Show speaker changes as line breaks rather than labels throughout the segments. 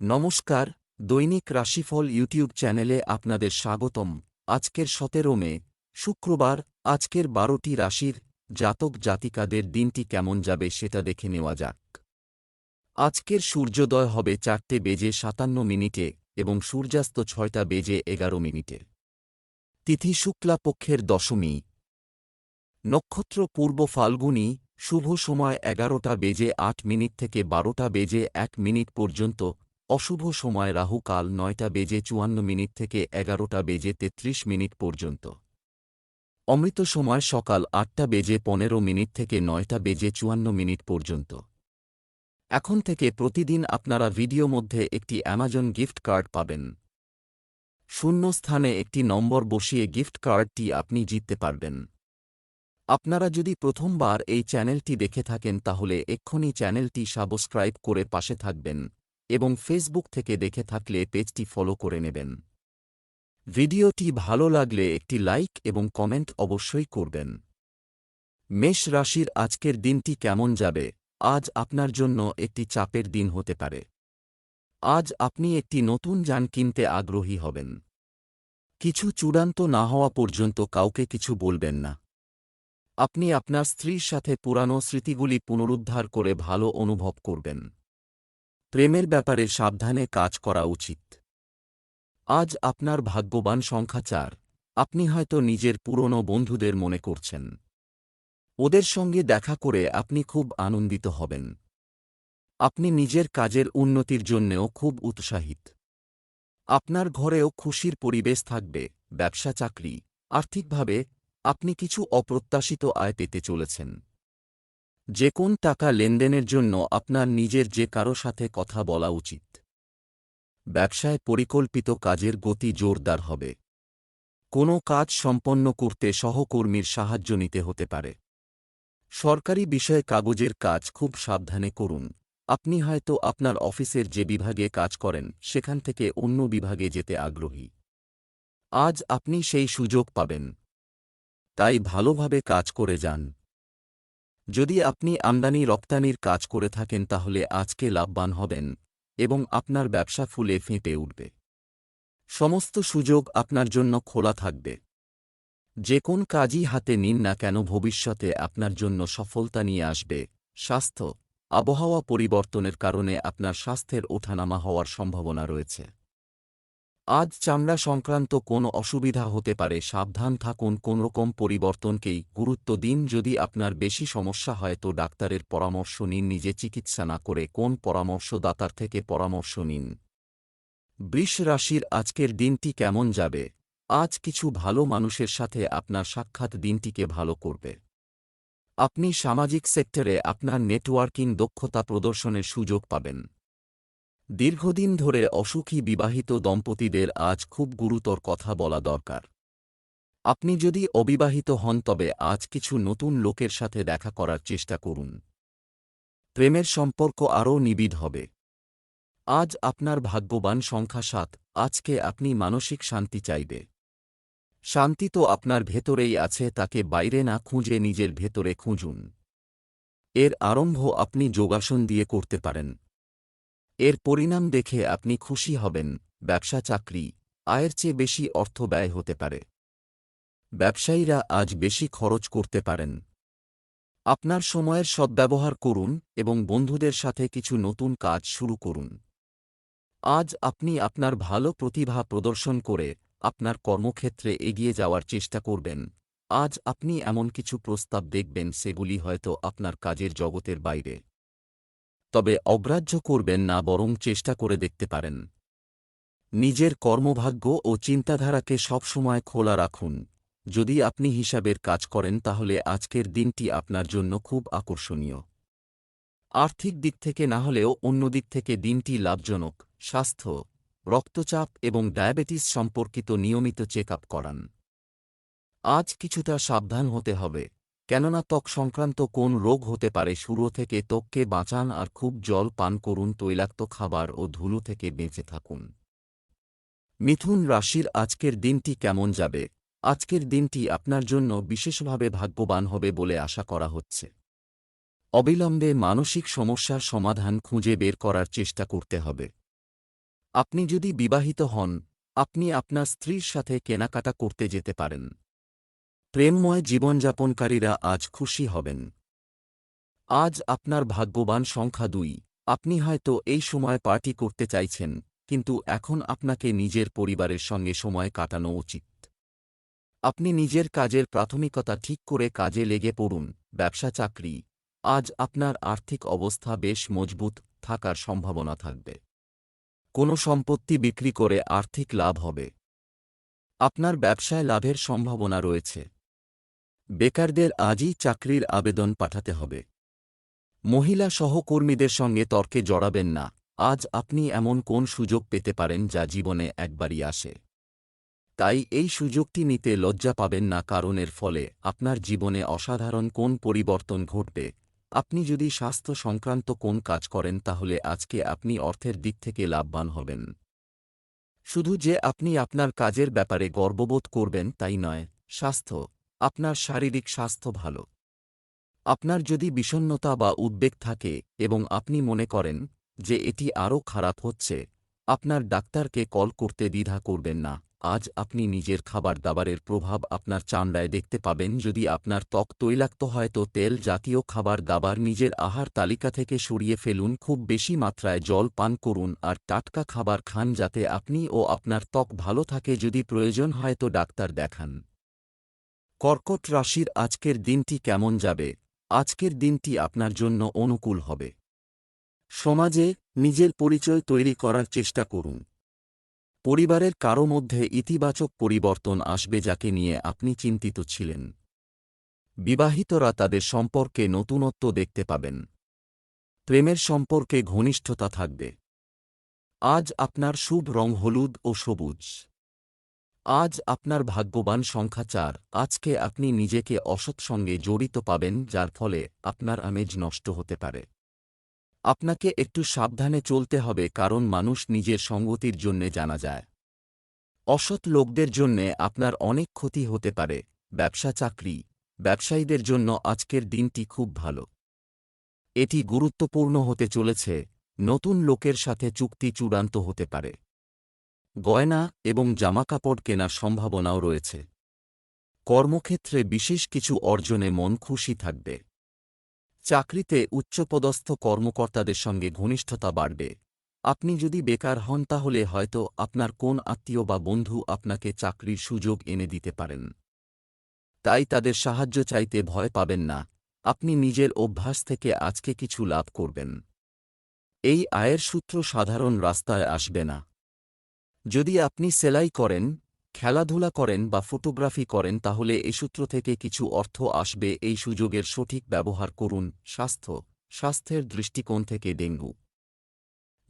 নমস্কার, দৈনিক রাশিফল ইউটিউব চ্যানেলে আপনাদের স্বাগতম। আজকের সতেরো মে, শুক্রবার, আজকের বারোটি রাশির জাতক জাতিকাদের দিনটি কেমন যাবে সেটা দেখে নেওয়া যাক। আজকের সূর্যোদয় হবে চারটে বেজে সাতান্ন মিনিটে এবং সূর্যাস্ত ছয়টা বেজে এগারো মিনিটে। তিথি শুক্লা পক্ষের দশমী। নক্ষত্র পূর্ব ফাল্গুনী, শুভ সময় এগারোটা বেজে আট মিনিট থেকে বারোটা বেজে এক মিনিট পর্যন্ত অশুভ সময় রাহু কাল নয়টা বেজে চুয়ান্ন মিনিট থেকে এগারোটা বেজে তেত্রিশ মিনিট পর্যন্ত। অমৃত সময় সকাল আটটা বেজে পনেরো মিনিট থেকে নয়টা বেজে চুয়ান্ন মিনিট পর্যন্ত। এখন থেকে প্রতিদিন আপনারা ভিডিও মধ্যে একটি অ্যামাজন গিফট কার্ড পাবেন। শূন্য স্থানে একটি নম্বর বসিয়ে গিফট কার্ডটি আপনি জিততে পারবেন। আপনারা যদি প্রথমবার এই চ্যানেলটি দেখে থাকেন তাহলে এক্ষুনি চ্যানেলটি সাবস্ক্রাইব করে পাশে থাকবেন। এবং ফেসবুক থেকে দেখে থাকলে পেজটি ফলো করে নেবেন। ভিডিওটি ভালো লাগলে একটি লাইক এবং কমেন্ট অবশ্যই করবেন। মেষ রাশির আজকের দিনটি কেমন যাবে? আজ আপনার জন্য একটি চাপের দিন হতে পারে। আজ আপনি একটি নতুন যান কিনতে আগ্রহী হবেন। কিছু চূড়ান্ত না হওয়া পর্যন্ত কাউকে কিছু বলবেন না। আপনি আপনার স্ত্রীর সাথে পুরানো স্মৃতিগুলি পুনরুদ্ধার করে ভালো অনুভব করবেন। প্রেমের ব্যাপারে সাবধানে কাজ করা উচিত। আজ আপনার ভাগ্যবান সংখ্যা চার। আপনি হয়তো নিজের পুরনো বন্ধুদের মনে করছেন। ওদের সঙ্গে দেখা করে আপনি খুব আনন্দিত হবেন। আপনি নিজের কাজের উন্নতির জন্যেও খুব উৎসাহিত। আপনার ঘরেও খুশির পরিবেশ থাকবে, ব্যবসা, চাকরি। আর্থিকভাবে আপনি কিছু অপ্রত্যাশিত আয় পেতে চলেছেন। যে কোন টাকা লেনদেনের জন্য আপনার নিজের যে কারও সাথে কথা বলা উচিত। ব্যবসায় পরিকল্পিত কাজের গতি জোরদার হবে। কোনো কাজ সম্পন্ন করতে সহকর্মীর সাহায্য নিতে হতে পারে। সরকারি বিষয়ে কাগজের কাজ খুব সাবধানে করুন। আপনি হয়তো আপনার অফিসের যে বিভাগে কাজ করেন, সেখান থেকে অন্য বিভাগে যেতে আগ্রহী। আজ আপনি সেই সুযোগ পাবেন। তাই ভালোভাবে কাজ করে যান। যদি আপনি আমদানি রপ্তানির কাজ করে থাকেন তাহলে আজকে লাভবান হবেন এবং আপনার ব্যবসা ফুলে ফেঁপে উঠবে। সমস্ত সুযোগ আপনার জন্য খোলা থাকবে। যে কোন কাজই হাতে নিন না কেন ভবিষ্যতে আপনার জন্য সফলতা নিয়ে আসবে। স্বাস্থ্য, আবহাওয়া পরিবর্তনের কারণে আপনার স্বাস্থ্যের ওঠানামা হওয়ার সম্ভাবনা রয়েছে। আজ চামড়া সংক্রান্ত কোনো অসুবিধা হতে পারে, সাবধান থাকুন, কোনরকম পরিবর্তনকেই গুরুত্ব দিন। যদি আপনার বেশি সমস্যা হয় তো ডাক্তারের পরামর্শ নিন, নিজে চিকিৎসা না করে কোন পরামর্শদাতার থেকে পরামর্শ নিন। বৃষ রাশির আজকের দিনটি কেমন যাবে? আজ কিছু ভালো মানুষের সাথে আপনার সাক্ষাৎ দিনটিকে ভালো করবে। আপনি সামাজিক সেক্টরে আপনার নেটওয়ার্কিং দক্ষতা প্রদর্শনের সুযোগ পাবেন। দীর্ঘদিন ধরে অসুখী বিবাহিত দম্পতিদের আজ খুব গুরুতর কথা বলা দরকার। আপনি যদি অবিবাহিত হন, তবে আজ কিছু নতুন লোকের সাথে দেখা করার চেষ্টা করুন। প্রেমের সম্পর্ক আরও নিবিড় হবে। আজ আপনার ভাগ্যবান সংখ্যা সাত, আজকে আপনি মানসিক শান্তি চাইবে। শান্তি তো আপনার ভেতরেই আছে, তাকে বাইরে না খুঁজে নিজের ভেতরে খুঁজুন। এর আরম্ভ আপনি যোগাসন দিয়ে করতে পারেন। এর পরিণাম দেখে আপনি খুশি হবেন, ব্যবসা চাকরি, আয়ের চেয়ে বেশি অর্থ ব্যয় হতে পারে। ব্যবসায়ীরা আজ বেশি খরচ করতে পারেন। আপনার সময়ের সদ্ব্যবহার করুন এবং বন্ধুদের সাথে কিছু নতুন কাজ শুরু করুন। আজ আপনি আপনার ভালো প্রতিভা প্রদর্শন করে আপনার কর্মক্ষেত্রে এগিয়ে যাওয়ার চেষ্টা করবেন। আজ আপনি এমন কিছু প্রস্তাব দেখবেন, সেগুলি হয়তো আপনার কাজের জগতের বাইরে। তবে অগ্রাহ্য করবেন না বরং চেষ্টা করে দেখতে পারেন। নিজের কর্মভাগ্য ও চিন্তাধারাকে সবসময় খোলা রাখুন। যদি আপনি হিসাবের কাজ করেন, তাহলে আজকের দিনটি আপনার জন্য খুব আকর্ষণীয়। আর্থিক দিক থেকে না হলেও অন্য দিক থেকে দিনটি লাভজনক। স্বাস্থ্য, রক্তচাপ এবং ডায়াবেটিস সম্পর্কিত নিয়মিত চেক আপ করান। আজ কিছুটা সাবধান হতে হবে। কেননা ত্বক সংক্রান্ত কোন রোগ হতে পারে শুরু থেকে ত্বককে বাঁচান আর খুব জল পান করুন, তৈলাক্ত খাবার ও ধুলো থেকে বেঁচে থাকুন। মিথুন রাশির আজকের দিনটি কেমন যাবে? আজকের দিনটি আপনার জন্য বিশেষভাবে ভাগ্যবান হবে বলে আশা করা হচ্ছে। অবিলম্বে মানসিক সমস্যার সমাধান খুঁজে বের করার চেষ্টা করতে হবে। আপনি যদি বিবাহিত হন, আপনি আপনার স্ত্রীর সাথে কেনাকাটা করতে যেতে পারেন। প্রেমময় জীবনযাপনকারীরা আজ খুশি হবেন। আজ আপনার ভাগ্যবান সংখ্যা দুই। আপনি হয়তো এই সময় পার্টি করতে চাইছেন, কিন্তু এখন আপনাকে নিজের পরিবারের সঙ্গে সময় কাটানো উচিত। আপনি নিজের কাজের প্রাথমিকতা ঠিক করে কাজে লেগে পড়ুন, ব্যবসা, চাকরি। আজ আপনার আর্থিক অবস্থা বেশ মজবুত থাকার সম্ভাবনা থাকবে। কোনো সম্পত্তি বিক্রি করে আর্থিক লাভ হবে। আপনার ব্যবসায় লাভের সম্ভাবনা রয়েছে। বেকারদের আজই চাকরির আবেদন পাঠাতে হবে। মহিলা সহকর্মীদের সঙ্গে তর্কে জড়াবেন না, আজ আপনি এমন কোন সুযোগ পেতে পারেন যা জীবনে একবারই আসে? তাই এই সুযোগটি নিতে লজ্জা পাবেন না কারণের ফলে আপনার জীবনে অসাধারণ কোন পরিবর্তন ঘটবে। আপনি যদি স্বাস্থ্য সংক্রান্ত কোন কাজ করেন তাহলে আজকে আপনি অর্থের দিক থেকে লাভবান হবেন। শুধু যে আপনি আপনার কাজের ব্যাপারে গর্ববোধ করবেন তাই নয়, স্বাস্থ্য আপনার শারীরিক স্বাস্থ্য ভালো। আপনার যদি বিষণ্নতা বা উদ্বেগ থাকে এবং আপনি মনে করেন যে এটি আরও খারাপ হচ্ছে, আপনার ডাক্তারকে কল করতে দ্বিধা করবেন না। আজ আপনি নিজের খাবার দাবারের প্রভাব আপনার চামড়ায় দেখতে পাবেন। যদি আপনার ত্বক তৈলাক্ত হয় তো তেল জাতীয় খাবার দাবার নিজের আহার তালিকা থেকে সরিয়ে ফেলুন। খুব বেশি মাত্রায় জল পান করুন আর টাটকা খাবার খান যাতে আপনি ও আপনার ত্বক ভালো থাকে। যদি প্রয়োজন হয় তো ডাক্তার দেখান। কর্কট রাশির আজকের দিনটি কেমন যাবে? আজকের দিনটি আপনার জন্য অনুকূল হবে। সমাজে নিজের পরিচয় তৈরি করার চেষ্টা করুন। পরিবারের কারও মধ্যে ইতিবাচক পরিবর্তন আসবে যাকে নিয়ে আপনি চিন্তিত ছিলেন। বিবাহিতরা তাদের সম্পর্কে নতুনত্ব দেখতে পাবেন। প্রেমের সম্পর্কে ঘনিষ্ঠতা থাকবে। আজ আপনার শুভ রং হলুদ ও সবুজ। আজ আপনার ভাগ্যবান সংখ্যা চার। আজকে আপনি নিজেকে অসৎ সঙ্গে জড়িত পাবেন, যার ফলে আপনার আমেজ নষ্ট হতে পারে। আপনাকে একটু সাবধানে চলতে হবে, কারণ মানুষ নিজের সঙ্গতির জন্যে জানা যায়। অসৎ লোকদের জন্যে আপনার অনেক ক্ষতি হতে পারে। ব্যবসা চাকরি। ব্যবসায়ীদের জন্য আজকের দিনটি খুব ভালো। এটি গুরুত্বপূর্ণ হতে চলেছে। নতুন লোকের সাথে চুক্তি চূড়ান্ত হতে পারে। গয়না এবং জামাকাপড় কেনার সম্ভাবনাও রয়েছে। কর্মক্ষেত্রে বিশেষ কিছু অর্জনে মন খুশি থাকবে। চাকরিতে উচ্চপদস্থ কর্মকর্তাদের সঙ্গে ঘনিষ্ঠতা বাড়বে। আপনি যদি বেকার হন তাহলে হয়তো আপনার কোন আত্মীয় বা বন্ধু আপনাকে চাকরির সুযোগ এনে দিতে পারেন। তাই তাদের সাহায্য চাইতে ভয় পাবেন না। আপনি নিজের অভ্যাস থেকে আজকে কিছু লাভ করবেন। এই আয়ের সূত্র সাধারণ রাস্তায় আসবে না। যদি আপনি সেলাই করেন, খেলাধুলা করেন বা ফটোগ্রাফি করেন, তাহলে এই সূত্র থেকে কিছু অর্থ আসবে। এই সুযোগের সঠিক ব্যবহার করুন। স্বাস্থ্য, স্বাস্থ্যের দৃষ্টিকোণ থেকে ডেঙ্গু,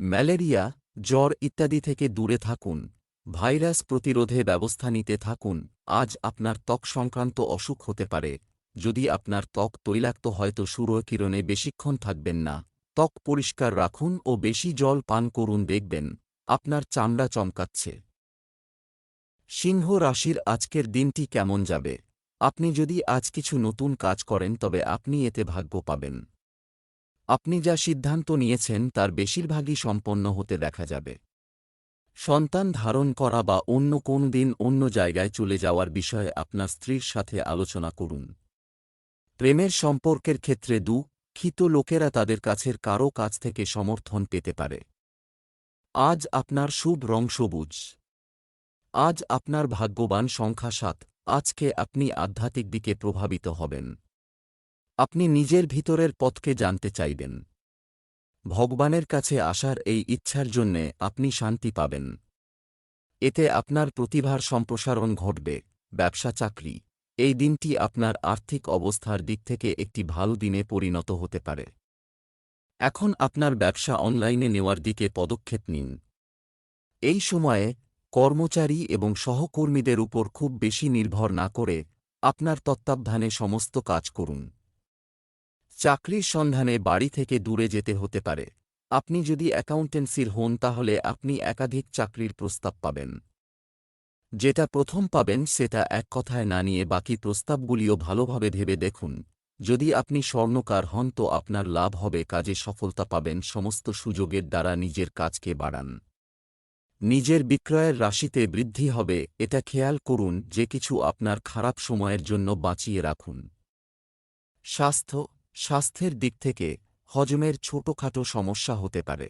ম্যালেরিয়া, জ্বর ইত্যাদি থেকে দূরে থাকুন। ভাইরাস প্রতিরোধে ব্যবস্থা নিতে থাকুন। আজ আপনার ত্বক সংক্রান্ত অসুখ হতে পারে। যদি আপনার ত্বক তৈলাক্ত হয়তো সূর্যকিরণে বেশিক্ষণ থাকবেন না। ত্বক পরিষ্কার রাখুন ও বেশি জল পান করুন, দেখবেন। আপনার চামড়া চমকাচ্ছে। সিংহ রাশির আজকের দিনটি কেমন যাবে? আপনি যদি আজ কিছু নতুন কাজ করেন, তবে আপনি এতে ভাগ্য পাবেন। আপনি যা সিদ্ধান্ত নিয়েছেন, তার বেশিরভাগই সম্পন্ন হতে দেখা যাবে। সন্তান ধারণ করা বা অন্য কোন দিন অন্য জায়গায় চলে যাওয়ার বিষয়ে আপনার স্ত্রীর সাথে আলোচনা করুন। প্রেমের সম্পর্কের ক্ষেত্রে দুঃখিত লোকেরা তাদের কাছের কারও কাছ থেকে সমর্থন পেতে পারে। আজ আপনার শুভ রং সবুজ। আজ আপনার ভাগ্যবান সংখ্যা সাত। আজকে আপনি আধ্যাত্মিক দিকে প্রভাবিত হবেন। আপনি নিজের ভিতরের পথকে জানতে চাইবেন। ভগবানের কাছে আসার এই ইচ্ছার জন্যে আপনি শান্তি পাবেন। এতে আপনার প্রতিভার সম্প্রসারণ ঘটবে। ব্যবসা, চাকরি। এই দিনটি আপনার আর্থিক অবস্থার দিক থেকে একটি ভালো দিনে পরিণত হতে পারে। এখন আপনার ব্যবসা অনলাইনে নেওয়ার দিকে পদক্ষেপ নিন। এই সময়ে, কর্মচারী এবং সহকর্মীদের উপর খুব বেশি নির্ভর না করে আপনার তত্ত্বাবধানে সমস্ত কাজ করুন। চাকরির সন্ধানে বাড়ি থেকে দূরে যেতে হতে পারে। আপনি যদি অ্যাকাউন্টেন্সির হন তাহলে আপনি একাধিক চাকরির প্রস্তাব পাবেন। যেটা প্রথম পাবেন সেটা এক কথায় না নিয়ে বাকি প্রস্তাবগুলিও ভালোভাবে ভেবে দেখুন। যদি আপনি স্বর্ণকার হন তো আপনার লাভ হবে কাজে সফলতা পাবেন সমস্ত সুযোগের দ্বারা নিজের কাজকে বাড়ান। নিজের বিক্রয়ের রাশিতে বৃদ্ধি হবে, এটা খেয়াল করুন যে কিছু আপনার খারাপ সময়ের জন্য বাঁচিয়ে রাখুন। স্বাস্থ্য, স্বাস্থ্যের দিক থেকে হজমের ছোটখাটো সমস্যা হতে পারে।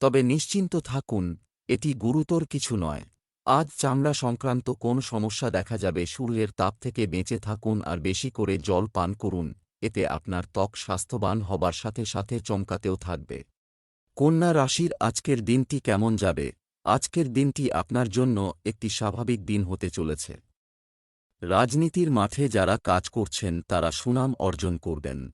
তবে নিশ্চিন্ত থাকুন, এটি গুরুতর কিছু নয়। আজ চামড়া সংক্রান্ত কোন সমস্যা দেখা যাবে? সূর্যের তাপ থেকে বেঁচে থাকুন আর বেশি করে জল পান করুন, এতে আপনার ত্বক স্বাস্থ্যবান হবার সাথে সাথে চমকাতেও থাকবে। কন্যা রাশির আজকের দিনটি কেমন যাবে? আজকের দিনটি আপনার জন্য একটি স্বাভাবিক দিন হতে চলেছে। রাজনীতির মাঠে যারা কাজ করছেন, তারা সুনাম অর্জন করবেন।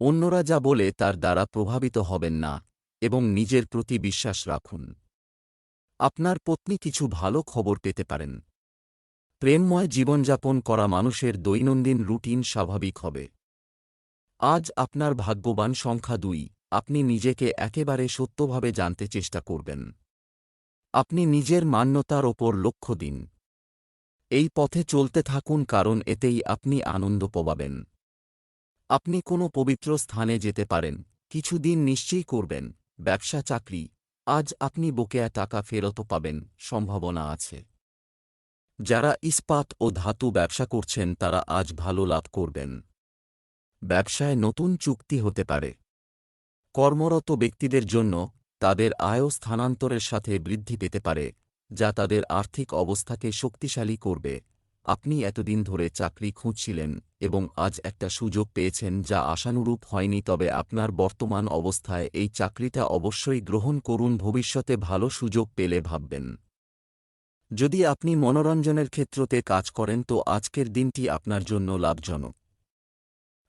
অন্যরা যা বলে, তার দ্বারা প্রভাবিত হবেন না, এবং নিজের প্রতি বিশ্বাস রাখুন। আপনার পত্নী কিছু ভালো খবর পেতে পারেন। প্রেমময় জীবনযাপন করা মানুষের দৈনন্দিন রুটিন স্বাভাবিক হবে। আজ আপনার ভাগ্যবান সংখ্যা দুই, আপনি নিজেকে একেবারে সত্যভাবে জানতে চেষ্টা করবেন। আপনি নিজের মান্যতার ওপর লক্ষ্য দিন। এই পথে চলতে থাকুন কারণ এতেই আপনি আনন্দ পাবেন আপনি কোনো পবিত্র স্থানে যেতে পারেন, কিছুদিন নিশ্চয়ই করবেন, ব্যবসা, চাকরি আজ আপনি বকেয়া টাকা ফেরত পাবেন, সম্ভাবনা আছে। যারা ইস্পাত ও ধাতু ব্যবসা করছেন, তারা আজ ভালো লাভ করবেন। ব্যবসায় নতুন চুক্তি হতে পারে। কর্মরত ব্যক্তিদের জন্য তাদের আয়ও স্থানান্তরের সাথে বৃদ্ধি পেতে পারে, যা তাদের আর্থিক অবস্থাকে শক্তিশালী করবে। আপনি এতদিন ধরে চাকরি খুঁজছিলেন। এবং আজ একটা সুযোগ পেয়েছেন যা আশানুরূপ হয়নি, তবে আপনার বর্তমান অবস্থায় এই চাকরিটা অবশ্যই গ্রহণ করুন, ভবিষ্যতে ভালো সুযোগ পেলে ভাববেন। যদি আপনি মনোরঞ্জনের ক্ষেত্রতে কাজ করেন, তো আজকের দিনটি আপনার জন্য লাভজনক।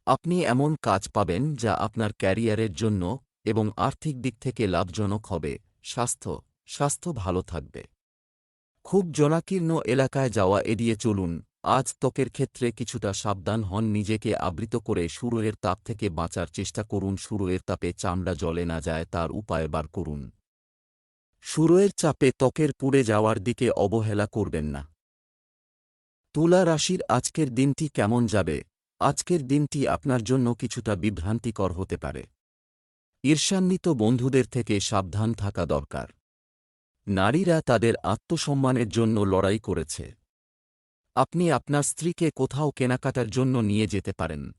আপনি এমন কাজ পাবেন যা আপনার ক্যারিয়ারের জন্য এবং আর্থিক দিক থেকে লাভজনক হবে। স্বাস্থ্য স্বাস্থ্য ভালো থাকবে। খুব জনাকীর্ণ এলাকায় যাওয়া এড়িয়ে চলুন। আজ ত্বকের ক্ষেত্রে কিছুটা সাবধান হন, নিজেকে আবৃত করে সুরয়ের তাপ থেকে বাঁচার চেষ্টা করুন সুরয়ের তাপে চামড়া জলে না যায়, তার উপায় বার করুন। সুরয়ের চাপে ত্বকের পুড়ে যাওয়ার দিকে অবহেলা করবেন না। তুলা রাশির আজকের দিনটি কেমন যাবে? আজকের দিনটি আপনার জন্য কিছুটা বিভ্রান্তিকর হতে পারে। ঈর্ষান্বিত বন্ধুদের থেকে সাবধান থাকা দরকার। নারীরা তাদের আত্মসম্মানের জন্য লড়াই করেছে। আপনি আপনার স্ত্রীকে কোথাও কেনাকাটার জন্য নিয়ে যেতে পারেন।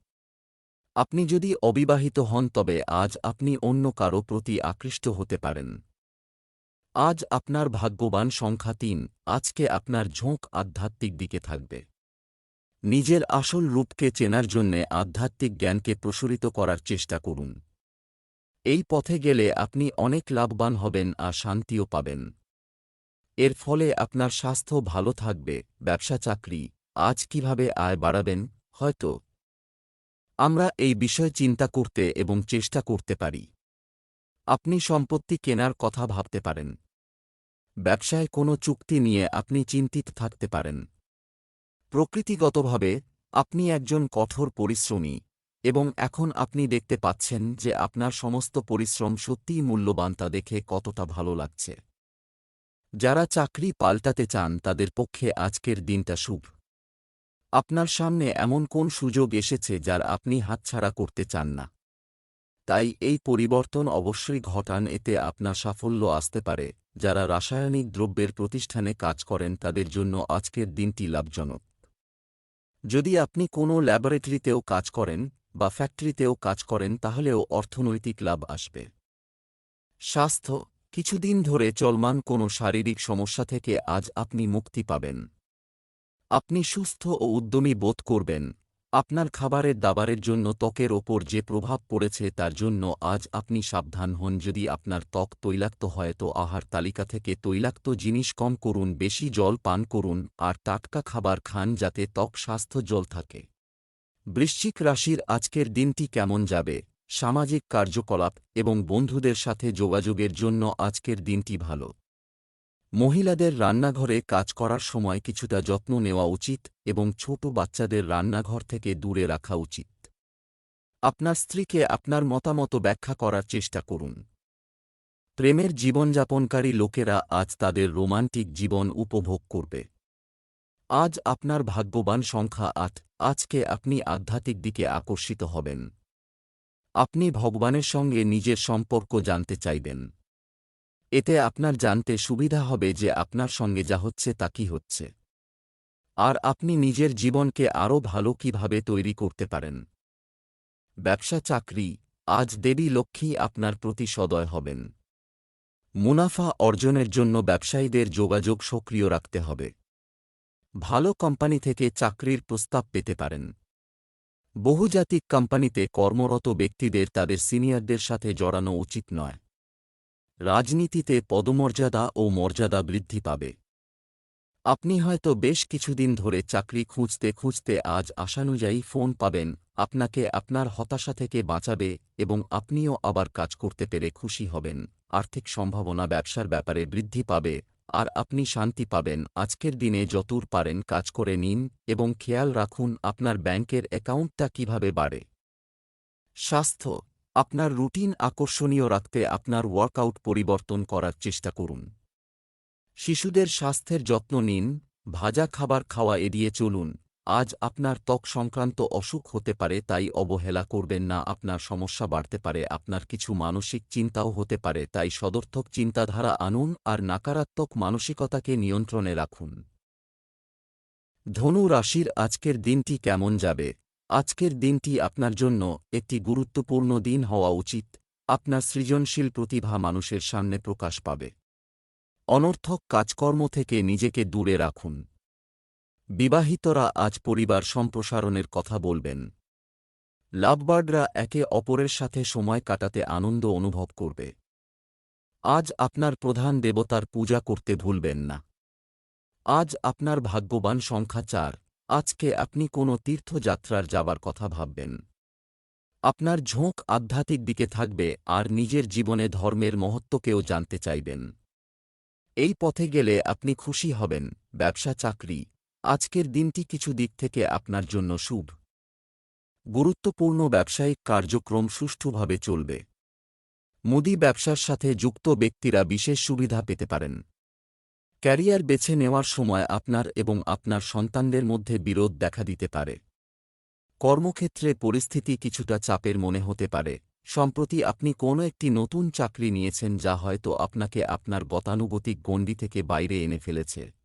আপনি যদি অবিবাহিত হন, তবে আজ আপনি অন্য কারও প্রতি আকৃষ্ট হতে পারেন। আজ আপনার ভাগ্যবান সংখ্যা তিন, আজকে আপনার ঝোঁক আধ্যাত্মিক দিকে থাকবে। নিজের আসল রূপকে চেনার জন্যে আধ্যাত্মিক জ্ঞানকে প্রসারিত করার চেষ্টা করুন। এই পথে গেলে আপনি অনেক লাভবান হবেন আর শান্তিও পাবেন। এর ফলে আপনার স্বাস্থ্য ভালো থাকবে, ব্যবসা চাকরি, আজ কীভাবে আয় বাড়াবেন, হয়তো। আমরা এই বিষয় চিন্তা করতে এবং চেষ্টা করতে পারি। আপনি সম্পত্তি কেনার কথা ভাবতে পারেন। ব্যবসায় কোনো চুক্তি নিয়ে আপনি চিন্তিত থাকতে পারেন। প্রকৃতিগতভাবে, আপনি একজন কঠোর পরিশ্রমী এবং এখন আপনি দেখতে পাচ্ছেন যে আপনার সমস্ত পরিশ্রম সত্যিই মূল্যবান তা দেখে কতটা ভালো লাগছে। যারা চাকরি পাল্টাতে চান, তাদের পক্ষে আজকের দিনটা শুভ। আপনার সামনে এমন কোন সুযোগ এসেছে যার আপনি হাতছাড়া করতে চান না? তাই এই পরিবর্তন অবশ্যই ঘটান, এতে আপনার সাফল্য আসতে পারে। যারা রাসায়নিক দ্রব্যের প্রতিষ্ঠানে কাজ করেন, তাদের জন্য আজকের দিনটি লাভজনক। যদি আপনি কোনো ল্যাবরেটরিতেও কাজ করেন বা ফ্যাক্টরিতেও কাজ করেন, তাহলেও অর্থনৈতিক লাভ আসবে। স্বাস্থ্য কিছুদিন ধরে চলমান কোনো শারীরিক সমস্যা থেকে আজ আপনি মুক্তি পাবেন। আপনি সুস্থ ও উদ্যমী বোধ করবেন। আপনার খাবারের দাবারের জন্য ত্বকের ওপর যে প্রভাব পড়েছে তার জন্য আজ আপনি সাবধান হন। যদি আপনার ত্বক তৈলাক্ত হয় তো আহার তালিকা থেকে তৈলাক্ত জিনিস কম করুন, বেশি জল পান করুন আর টাটকা খাবার খান যাতে ত্বক স্বাস্থ্য জল থাকে। বৃশ্চিক রাশির আজকের দিনটি কেমন যাবে? সামাজিক কার্যকলাপ এবং বন্ধুদের সাথে যোগাযোগের জন্য আজকের দিনটি ভালো। মহিলাদের রান্নাঘরে কাজ করার সময় কিছুটা যত্ন নেওয়া উচিত এবং ছোট বাচ্চাদের রান্নাঘর থেকে দূরে রাখা উচিত। আপনার স্ত্রীকে আপনার মতামত ব্যাখ্যা করার চেষ্টা করুন। প্রেমের জীবনযাপনকারী লোকেরা আজ তাদের রোমান্টিক জীবন উপভোগ করবে। আজ আপনার ভাগ্যবান সংখ্যা আট, আজকে আপনি আধ্যাত্মিক দিকে আকর্ষিত হবেন। আপনি ভগবানের সঙ্গে নিজের সম্পর্ক জানতে চাইবেন। এতে আপনার জানতে সুবিধা হবে যে আপনার সঙ্গে যা হচ্ছে তা কি হচ্ছে। আর আপনি নিজের জীবনকে আরও ভালো কীভাবে তৈরি করতে পারেন। ব্যবসা চাকরি, আজ দেবী লক্ষ্মী আপনার প্রতি সদয় হবেন। মুনাফা অর্জনের জন্য ব্যবসায়ীদের যোগাযোগ সক্রিয় রাখতে হবে। ভালো কোম্পানি থেকে চাকরির প্রস্তাব পেতে পারেন। বহুজাতিক কোম্পানিতে কর্মরত ব্যক্তিদের তাদের সিনিয়রদের সাথে জড়ানো উচিত নয়। রাজনীতিতে পদমর্যাদা ও মর্যাদা বৃদ্ধি পাবে। আপনি হয়তো বেশ কিছুদিন ধরে চাকরি খুঁজতে খুঁজতে আজ আশানুযায়ী ফোন পাবেন, আপনাকে আপনার হতাশা থেকে বাঁচাবে এবং আপনিও আবার কাজ করতে পেরে খুশি হবেন। আর্থিক সম্ভাবনা ব্যবসার ব্যাপারে বৃদ্ধি পাবে। আর আপনি শান্তি পাবেন। আজকের দিনে যতুর পারেন কাজ করে নিন এবং খেয়াল রাখুন আপনার ব্যাংকের অ্যাকাউন্টটা কীভাবে বাড়ে। স্বাস্থ্য, আপনার রুটিন আকর্ষণীয় রাখতে আপনার ওয়ার্কআউট পরিবর্তন করার চেষ্টা করুন। শিশুদের স্বাস্থ্যের যত্ন নিন, ভাজা খাবার খাওয়া এড়িয়ে চলুন। আজ আপনার ত্বক সংক্রান্ত অসুখ হতে পারে, তাই অবহেলা করবেন না, আপনার সমস্যা বাড়তে পারে, আপনার কিছু মানসিক চিন্তাও হতে পারে, তাই সদর্থক চিন্তাধারা আনুন আর নাকারাত্মক মানসিকতাকে নিয়ন্ত্রণে রাখুন। ধনু রাশির আজকের দিনটি কেমন যাবে? আজকের দিনটি আপনার জন্য একটি গুরুত্বপূর্ণ দিন হওয়া উচিত, আপনার সৃজনশীল প্রতিভা মানুষের সামনে প্রকাশ পাবে। অনর্থক কাজকর্ম থেকে নিজেকে দূরে রাখুন। বিবাহিতরা আজ পরিবার সম্প্রসারণের কথা বলবেন। লাভবার্ডরা একে অপরের সাথে সময় কাটাতে আনন্দ অনুভব করবে। আজ আপনার প্রধান দেবতার পূজা করতে ভুলবেন না। আজ আপনার ভাগ্যবান সংখ্যা চার। আজকে আপনি কোনো তীর্থযাত্রার যাবার কথা ভাববেন। আপনার ঝোঁক আধ্যাত্মিক দিকে থাকবে আর নিজের জীবনে ধর্মের মহত্বকেও জানতে চাইবেন। এই পথে গেলে আপনি খুশি হবেন। ব্যবসা, চাকরি আজকের দিনটি কিছু দিক থেকে আপনার জন্য শুভ। গুরুত্বপূর্ণ ব্যবসায়িক কার্যক্রম সুষ্ঠুভাবে চলবে। মুদি ব্যবসার সাথে যুক্ত ব্যক্তিরা বিশেষ সুবিধা পেতে পারেন। ক্যারিয়ার বেছে নেওয়ার সময় আপনার এবং আপনার সন্তানদের মধ্যে বিরোধ দেখা দিতে পারে। কর্মক্ষেত্রে পরিস্থিতি কিছুটা চাপের মনে হতে পারে, সম্প্রতি আপনি কোনো একটি নতুন চাকরি নিয়েছেন যা হয়তো আপনাকে আপনার গতানুগতিক গণ্ডি থেকে বাইরে এনে ফেলেছে।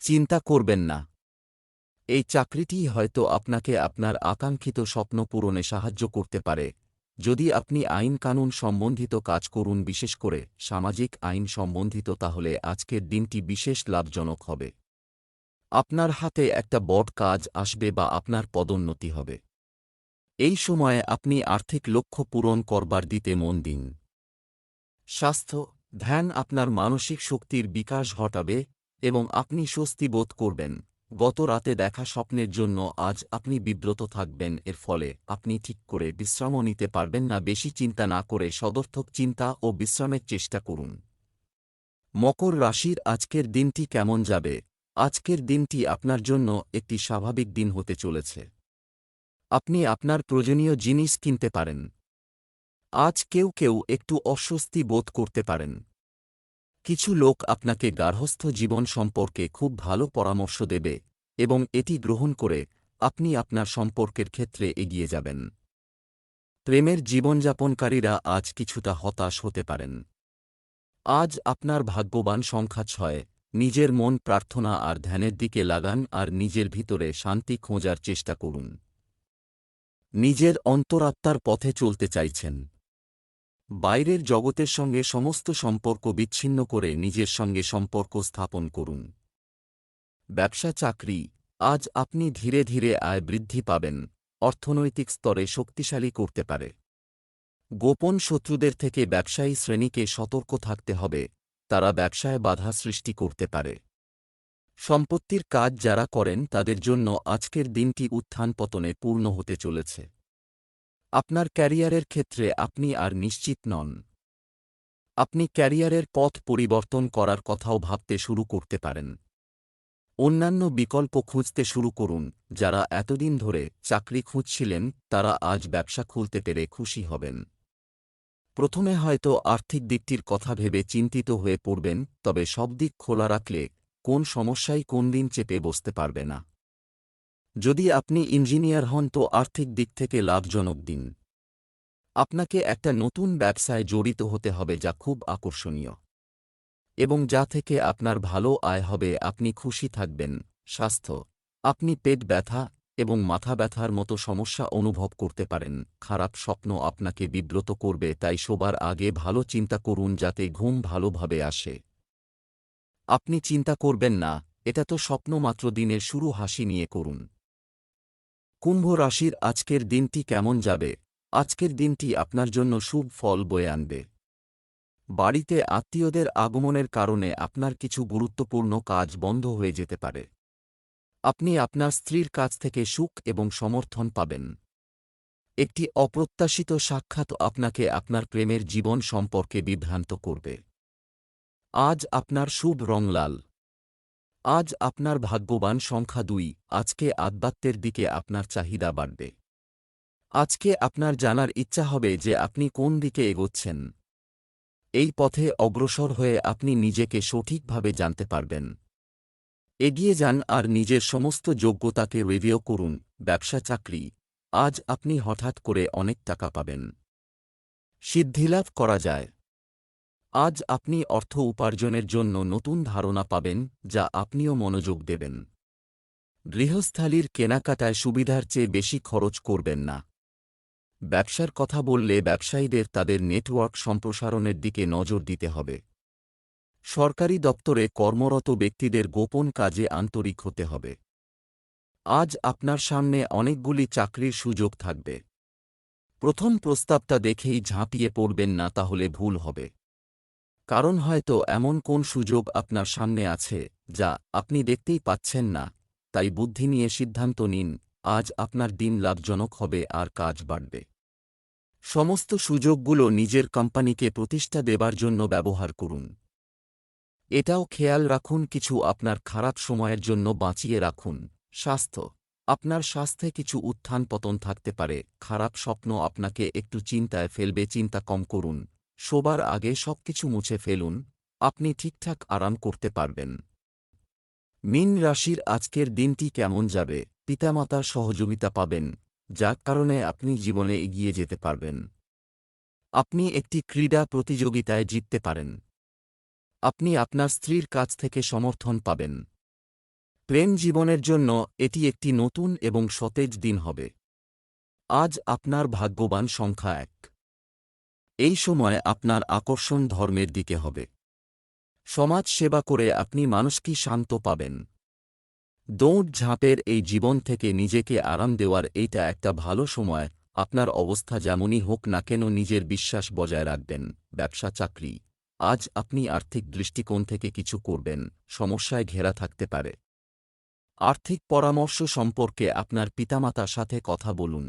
চিন্তা করবেন না। এই চাকরিটি হয়তো আপনাকে আপনার আকাঙ্ক্ষিত স্বপ্ন পূরণে সাহায্য করতে পারে। যদি আপনি আইন কানুন সম্বন্ধিত কাজ করুন, বিশেষ করে সামাজিক আইন সম্বন্ধিত, তাহলে আজকের দিনটি বিশেষ লাভজনক হবে। আপনার হাতে একটা বড় কাজ আসবে বা আপনার পদোন্নতি হবে। এই সময়ে আপনি আর্থিক লক্ষ্য পূরণ করবার দিতে মন দিন। স্বাস্থ্য, ধ্যান আপনার মানসিক শক্তির বিকাশ ঘটাবে এবং আপনি স্বস্তি বোধ করবেন। গত রাতে দেখা স্বপ্নের জন্য আজ আপনি বিব্রত থাকবেন, এর ফলে আপনি ঠিক করে বিশ্রামও নিতে পারবেন না। বেশি চিন্তা না করে সদর্থক চিন্তা ও বিশ্রামের চেষ্টা করুন। মকর রাশির আজকের দিনটি কেমন যাবে? আজকের দিনটি আপনার জন্য একটি স্বাভাবিক দিন হতে চলেছে। আপনি আপনার প্রয়োজনীয় জিনিস কিনতে পারেন। আজ কেউ কেউ একটু অস্বস্তি বোধ করতে পারেন। কিছু লোক আপনাকে গার্হস্থ্য জীবন সম্পর্কে খুব ভালো পরামর্শ দেবে এবং এটি গ্রহণ করে আপনি আপনার সম্পর্কের ক্ষেত্রে এগিয়ে যাবেন। প্রেমের জীবনযাপনকারীরা আজ কিছুটা হতাশ হতে পারেন। আজ আপনার ভাগ্যবান সংখ্যা ছয়, নিজের মন প্রার্থনা আর ধ্যানের দিকে লাগান আর নিজের ভিতরে শান্তি খোঁজার চেষ্টা করুন। নিজের অন্তরাত্মার পথে চলতে চাইছেন। বাইরের জগতের সঙ্গে সমস্ত সম্পর্ক বিচ্ছিন্ন করে নিজের সঙ্গে সম্পর্ক স্থাপন করুন। ব্যবসা চাকরি, আজ আপনি ধীরে ধীরে আয় বৃদ্ধি পাবেন, অর্থনৈতিক স্তরে শক্তিশালী করতে পারে। গোপন শত্রুদের থেকে ব্যবসায়ী শ্রেণীকে সতর্ক থাকতে হবে, তারা ব্যবসায় বাধা সৃষ্টি করতে পারে। সম্পত্তির কাজ যারা করেন তাদের জন্য আজকের দিনটি উত্থান পতনে পূর্ণ হতে চলেছে। আপনার ক্যারিয়ারের ক্ষেত্রে আপনি আর নিশ্চিত নন। আপনি ক্যারিয়ারের পথ পরিবর্তন করার কথাও ভাবতে শুরু করতে পারেন। অন্যান্য বিকল্প খুঁজতে শুরু করুন, যারা এতদিন ধরে চাকরি খুঁজছিলেন, তারা আজ ব্যবসা খুলতে পেরে খুশি হবেন। প্রথমে হয়তো আর্থিক দিকটির কথা ভেবে চিন্তিত হয়ে পড়বেন, তবে সব দিক খোলা রাখলে কোন সমস্যাই কোন দিন চেপে বসতে পারবে না। যদি আপনি ইঞ্জিনিয়ার হন তো আর্থিক দিক থেকে লাভজনক দিন। আপনাকে একটা নতুন ব্যবসায় জড়িত হতে হবে যা খুব আকর্ষণীয়। এবং যা থেকে আপনার ভালো আয় হবে, আপনি খুশি থাকবেন। স্বাস্থ্য। আপনি পেট ব্যথা এবং মাথা ব্যথার মতো সমস্যা অনুভব করতে পারেন। খারাপ স্বপ্ন আপনাকে বিব্রত করবে, তাই শোবার আগে ভালো চিন্তা করুন যাতে ঘুম ভালোভাবে আসে। আপনি চিন্তা করবেন না, এটা তো স্বপ্ন মাত্র দিনের শুরু, হাসি নিয়ে করুন। কুম্ভ রাশির আজকের দিনটি কেমন যাবে? আজকের দিনটি আপনার জন্য শুভ ফল বয়ে আনবে। বাড়িতে আত্মীয়দের আগমনের কারণে আপনার কিছু গুরুত্বপূর্ণ কাজ বন্ধ হয়ে যেতে পারে। আপনি আপনার স্ত্রীর কাছ থেকে সুখ এবং সমর্থন পাবেন। একটি অপ্রত্যাশিত সাক্ষাৎ আপনাকে আপনার প্রেমের জীবন সম্পর্কে বিভ্রান্ত করবে। আজ আপনার শুভ রং লাল। আজ আপনার ভাগ্যবান সংখ্যা দুই, আজকে আধ্যাত্মের দিকে আপনার চাহিদা বাড়বে। আজকে আপনার জানার ইচ্ছা হবে যে আপনি কোন দিকে এগোচ্ছেন। এই পথে অগ্রসর হয়ে আপনি নিজেকে সঠিকভাবে জানতে পারবেন। এগিয়ে যান আর নিজের সমস্ত যোগ্যতাকে রিভিউ করুন, ব্যবসা, চাকরি। আজ আপনি হঠাৎ করে অনেক টাকা পাবেন। সিদ্ধিলাভ করা যায়। আজ আপনি অর্থ উপার্জনের জন্য নতুন ধারণা পাবেন, যা আপনিও মনোযোগ দেবেন। গৃহস্থালির কেনাকাটায় সুবিধার চেয়ে বেশি খরচ করবেন না। ব্যবসার কথা বললে ব্যবসায়ীদের তাদের নেটওয়ার্ক সম্প্রসারণের দিকে নজর দিতে হবে। সরকারি দপ্তরে কর্মরত ব্যক্তিদের গোপন কাজে আন্তরিক হতে হবে। আজ আপনার সামনে অনেকগুলি চাকরির সুযোগ থাকবে। প্রথম প্রস্তাবটা দেখেই ঝাঁপিয়ে পড়বেন না, তাহলে ভুল হবে। কারণ হয়তো এমন কোন সুযোগ আপনার সামনে আছে, যা আপনি দেখতেই পাচ্ছেন না। তাই বুদ্ধি নিয়ে সিদ্ধান্ত নিন, আজ আপনার দিন লাভজনক হবে আর কাজ বাড়বে। সমস্ত সুযোগগুলো নিজের কোম্পানিকে প্রতিষ্ঠা দেবার জন্য ব্যবহার করুন। এটাও খেয়াল রাখুন, কিছু আপনার খারাপ সময়ের জন্য বাঁচিয়ে রাখুন। স্বাস্থ্য। আপনার স্বাস্থ্যে কিছু উত্থান পতন থাকতে পারে। খারাপ স্বপ্ন আপনাকে একটু চিন্তায় ফেলবে, চিন্তা কম করুন। শোবার আগে সবকিছু মুছে ফেলুন, আপনি ঠিকঠাক আরাম করতে পারবেন। মিন রাশির আজকের দিনটি কেমন যাবে? পিতামাতার সহযোগিতা পাবেন, যার কারণে আপনি জীবনে এগিয়ে যেতে পারবেন। আপনি একটি ক্রীড়া প্রতিযোগিতায় জিততে পারেন। আপনি আপনার স্ত্রীর কাছ থেকে সমর্থন পাবেন। প্রেম জীবনের জন্য এটি একটি নতুন এবং সতেজ দিন হবে। আজ আপনার ভাগ্যবান সংখ্যা এক। এই সময় আপনার আকর্ষণ ধর্মের দিকে হবে। সমাজ সেবা করে আপনি মানুষকে শান্ত পাবেন। দৌড় ঝাঁপের এই জীবন থেকে নিজেকে আরাম দেওয়ার এইটা একটা ভালো সময়, আপনার অবস্থা যেমনই হোক না কেন নিজের বিশ্বাস বজায় রাখবেন, ব্যবসা, চাকরি। আজ আপনি আর্থিক দৃষ্টিকোণ থেকে কিছু করবেন, সমস্যায় ঘেরা থাকতে পারে। আর্থিক পরামর্শ সম্পর্কে আপনার পিতামাতার সাথে কথা বলুন।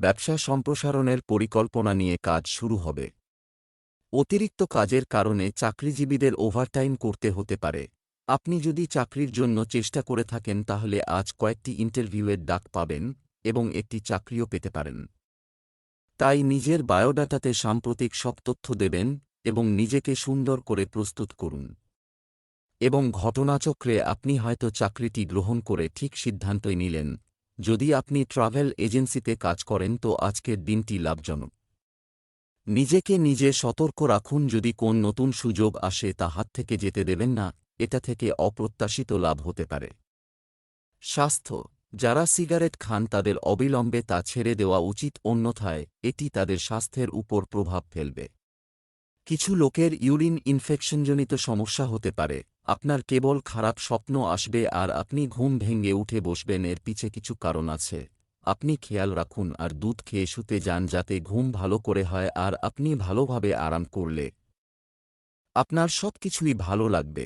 ব্যবসা সম্প্রসারণের পরিকল্পনা নিয়ে কাজ শুরু হবে। অতিরিক্ত কাজের কারণে চাকরিজীবীদের ওভারটাইম করতে হতে পারে। আপনি যদি চাকরির জন্য চেষ্টা করে থাকেন, তাহলে আজ কয়েকটি ইন্টারভিউয়ের ডাক পাবেন এবং একটি চাকরিও পেতে পারেন। তাই নিজের বায়োডাটাতে সাম্প্রতিক সব তথ্য দেবেন এবং নিজেকে সুন্দর করে প্রস্তুত করুন। এবং ঘটনাচক্রে আপনি হয়তো চাকরিটি গ্রহণ করে ঠিক সিদ্ধান্তই নিলেন। যদি আপনি ট্রাভেল এজেন্সিতে কাজ করেন তো আজকের দিনটি লাভজনক। নিজেকে নিজে সতর্ক রাখুন যদি কোন নতুন সুযোগ আসে তা হাত থেকে যেতে দেবেন না, এটা থেকে অপ্রত্যাশিত লাভ হতে পারে। স্বাস্থ্য, যারা সিগারেট খান তাদের অবিলম্বে তা ছেড়ে দেওয়া উচিত, অন্যথায় এটি তাদের স্বাস্থ্যের উপর প্রভাব ফেলবে। কিছু লোকের ইউরিন ইনফেকশনজনিত সমস্যা হতে পারে আপনার কেবল খারাপ স্বপ্ন আসবে আর আপনি ঘুম ভেঙে উঠে বসবেন, এর পিছে কিছু কারণ আছে। আপনি খেয়াল রাখুন আর দুধ খেয়ে শুতে যান যাতে ঘুম ভালো করে হয় আর আপনি ভালোভাবে আরাম করলে। আপনার সব কিছুই ভালো লাগবে।